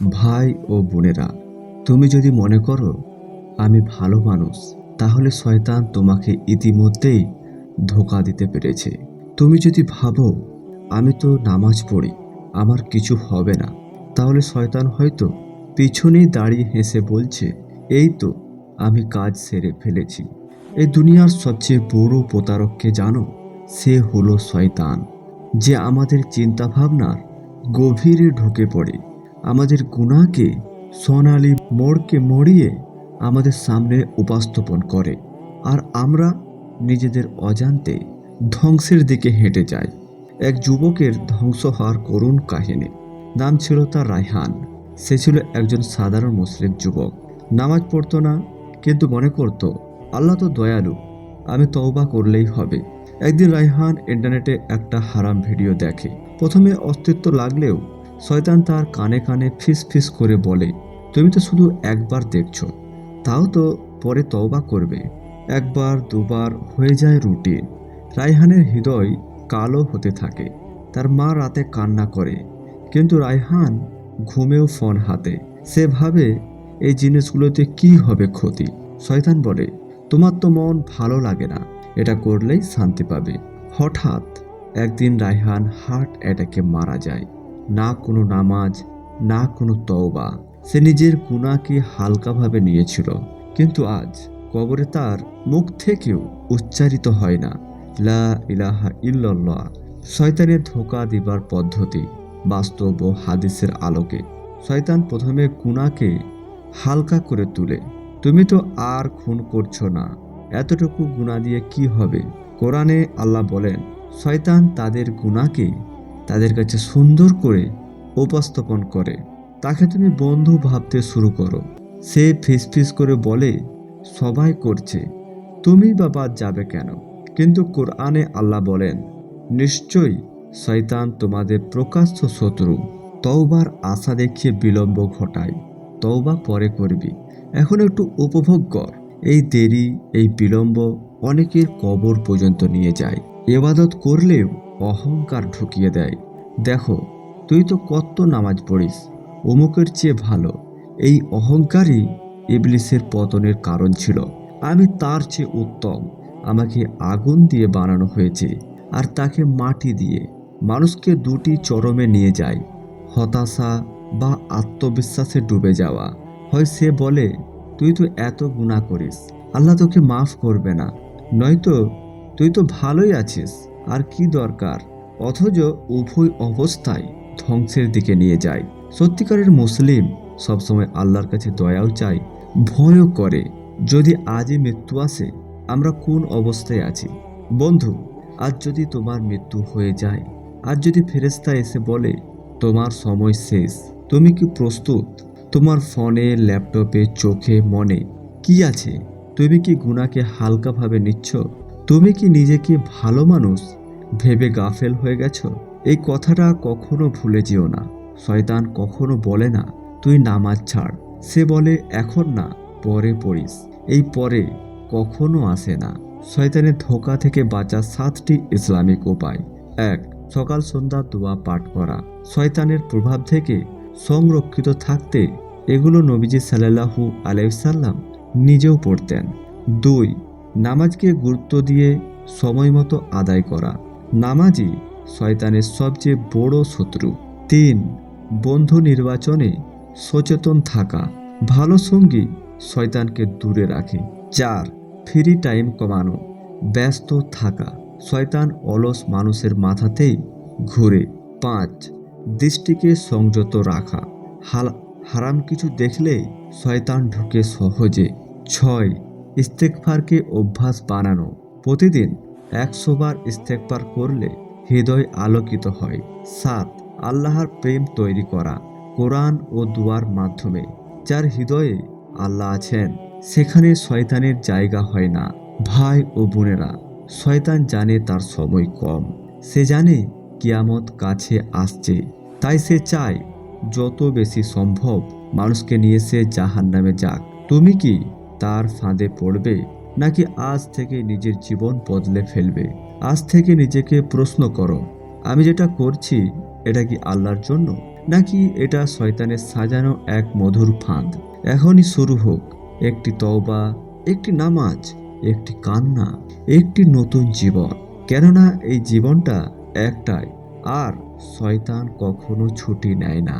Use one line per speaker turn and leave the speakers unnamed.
ভাই ও বোনেরা, তুমি যদি মনে করো, আমি ভালো মানুষ, তাহলে শয়তান তোমাকে ইতিমধ্যেই ধোকা দিতে পেরেছে। তুমি যদি ভাবো, আমি তো নামাজ পড়ি, আমার কিছু হবে না, তাহলে শয়তান হয়তো পিছনেই দাঁড়িয়ে হেসে বলছে, এই তো, আমি কাজ সেরে ফেলেছি। এই দুনিয়ার সবচেয়ে বড় প্রতারককে জানো, সে হলো শয়তান, যে আমাদের চিন্তাভাবনার গভীরে ঢুকে পড়ে। আমাদের গুণাকে সোনালি মোড়কে মরিয়ে আমাদের সামনে উপস্থাপন করে আর আমরা নিজেদের অজান্তে ধ্বংসের দিকে হেঁটে যাই। এক যুবকের ধ্বংস হওয়ার করুণ কাহিনী। নাম ছিল তার রায়হান। সে ছিল একজন সাধারণ মুসলিম যুবক। নামাজ পড়তো না, কিন্তু মনে করত, আল্লাহ তো দয়ালু, আমি তওবা করলেই হবে। একদিন রায়হান ইন্টারনেটে একটা হারাম ভিডিও দেখে। প্রথমে অস্তিত্ব লাগলেও শয়তান তার কানে কানে ফিস ফিস করে বলে, তুমি তো শুধু একবার দেখছ, তাও তো পরে তওবা করবে। একবার, দুবার হয়ে যায় রুটিন। রায়হানের হৃদয় কালো হতে থাকে, তার মা রাতে কান্না করে, কিন্তু রায়হান ঘুমেও ফোন হাতে। সে ভাবে এই জিনিসগুলোতে কি হবে ক্ষতি? শয়তান বলে, তোমার তো মন ভালো লাগে না, এটা করলেই শান্তি পাবে। হঠাৎ একদিন রায়হান হার্ট অ্যাটাকে মারা যায়। না কোনো নামাজ, না কোনো তওবা। সে নিজের গুণাকে হালকাভাবে নিয়েছিল। কিন্তু আজ কবরে তার মুখ থেকেও উচ্চারিত হয় না। লা ইলাহা ইল্লাল্লাহ, শয়তানের ধোকা দিবার পদ্ধতি, বাস্তব ও হাদিসের আলোকে। শয়তান প্রথমে গুণাকে হালকা করে তুলে, তুমি তো আর খুন করছ না, এতটুকু গুণা দিয়ে কি হবে? কোরআনে আল্লাহ বলেন, শয়তান তাদের গুণাকে তাদের কাছে সুন্দর করে উপস্থাপন করে। তাকে তুমি বন্ধু ভাবতে শুরু করো। সে ফিস ফিস করে বলে, সবাই করছে। তুমি বা বাদ যাবে কেন? কিন্তু কোরআনে আল্লাহ বলেন, নিশ্চয়ই শয়তান তোমাদের প্রকাশ্য শত্রু। তওবার আশা দেখিয়ে বিলম্ব ঘটায়। তওবা পরে করবি। এখন একটু উপভোগ কর। এই দেরি, এই বিলম্ব অনেকের কবর পর্যন্ত নিয়ে যায়। এবাদত করলেও অহংকার ঢুকিয়ে দেয়। দেখো, তুই তো কত নামাজ পড়িস। অমুকের চেয়ে ভালো। এই অহংকারই ইবলিসের পতনের কারণ ছিল। আমি তার চেয়ে উত্তম। আমাকে আগুন দিয়ে বানানো হয়েছে আর তাকে মাটি দিয়ে মানুষকে দুটি চরমে নিয়ে যায়। হতাশা বা আত্মবিশ্বাসে ডুবে যাওয়া। হয় সে বলে, তুই তো এত গুণা করিস। আল্লাহ তোকে মাফ করবে না। নয়তো তুই তো ভালোই আছিস। আর কি দরকার? অথচ উভয় অবস্থায় ধ্বংসের দিকে নিয়ে যায়। সত্যিকারের মুসলিম সবসময় আল্লাহর কাছে দয়াও চায় ভয়ও করে। যদি আজই মৃত্যু আসে, আমরা কোন অবস্থায় আছি? বন্ধু, আজ যদি তোমার মৃত্যু হয়ে যায়, আজ যদি ফেরেস্তা এসে বলে, তোমার সময় শেষ, তুমি কি প্রস্তুত? তোমার ফোনে, ল্যাপটপে, চোখে, মনে কি আছে? তুমি কি গুণাকে হালকাভাবে নিচ্ছ? তুমি কি নিজেকে ভালো মানুষ? ভেবে গাফেল হয়ে গেছো? এই কথাটা কখনো ভুলে যেও না। শয়তান কখনো বলে না, তুই নামাজ ছাড়। সে বলে, এখন না, পরে পড়িস। এই পরে কখনো আসে না। শয়তানের ধোকা থেকে বাঁচার সাতটি ইসলামিক উপায়। এক, সকাল সন্ধ্যা দোয়া পাঠ করা। শয়তানের প্রভাব থেকে সংরক্ষিত থাকতে এগুলো নবীজি সাল্লাহু আলাইসাল্লাম নিজেও পড়তেন। দুই নামাজকে গুরুত্ব দিয়ে সময় মতো আদায় করা। নামাজই শয়তানের সবচেয়ে বড় শত্রু। তিন, বন্ধু নির্বাচনে সচেতন থাকা। ভালো সঙ্গী শয়তানকে দূরে রাখে। চার, ফ্রি টাইম কমানো। ব্যস্ত থাকা। শয়তান অলস মানুষের মাথাতেই ঘুরে। পাঁচ, দৃষ্টিকে সংযত রাখা। হারাম কিছু দেখলেই শয়তান ঢুকে সহজে। ছয় ইস্তেকফারকে অভ্যাস বানানো। প্রতিদিন একশো বার ইস্তেকফার করলে হৃদয় আলোকিত হয়। সাত, আল্লাহর প্রেম তৈরি করা। কোরআন ও দুয়ার মাধ্যমে যার হৃদয়ে আল্লাহ আছেন, সেখানে শয়তানের জায়গা হয় না। ভাই ও বোনেরা, শয়তান জানে তার সময় কম। সে জানে কিয়ামত কাছে আসছে। তাই সে চায়, যত বেশি সম্ভব মানুষকে নিয়ে সে জাহান নামে যাক। তুমি কি তার ফাঁদে পড়বে নাকি আজ থেকে নিজের জীবন বদলে ফেলবে? আজ থেকে নিজেকে প্রশ্ন করো, আমি যেটা করছি এটা কি আল্লাহর জন্য? নাকি এটা শয়তানের সাজানো এক মধুর ফাঁদ? এখনই শুরু হোক, একটি তওবা, একটি নামাজ, একটি কান্না, একটি নতুন জীবন। কেননা এই জীবনটা একটাই, আর শয়তান কখনো ছুটি নেয় না।